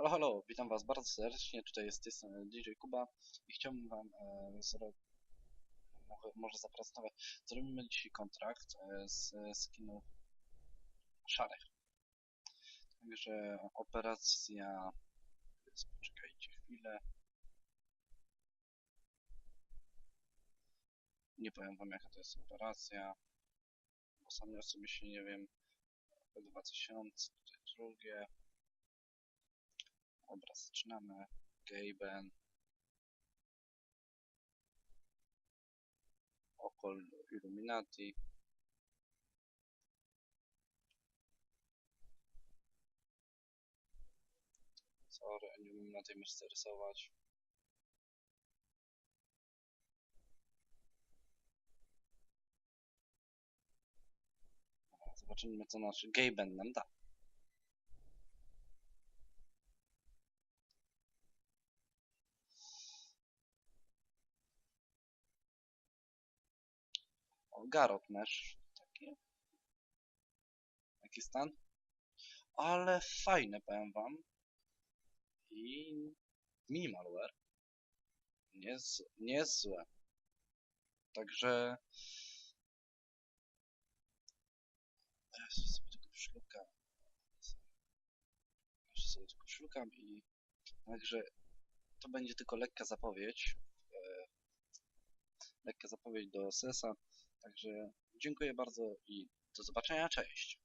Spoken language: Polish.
Halo, halo, witam was bardzo serdecznie, tutaj jest tej DJ Kuba i chciałbym wam e, zro... może, zaprezentować. Zrobimy dzisiaj kontrakt e, z skinów szarych. Także operacja... Poczekajcie chwilę. Nie powiem wam jaka to jest operacja, bo sami osobiście nie wiem. P2000, tutaj drugie. Dobra, zaczynamy. Gaben. Okol Illuminati. Sorry, Illuminati muszę rysować. Dobra, Zobaczymy co nasz Gaben nam da. O, Garot Mesh. Taki. Jaki stan? Ale fajne, powiem wam. I minimalware. Nie jest, nie jest złe. Także... Ja sobie tylko szukam. Jeszcze sobie tylko szukam i... Także to będzie tylko lekka zapowiedź. E, lekka zapowiedź do sesa. Także dziękuję bardzo i do zobaczenia, cześć.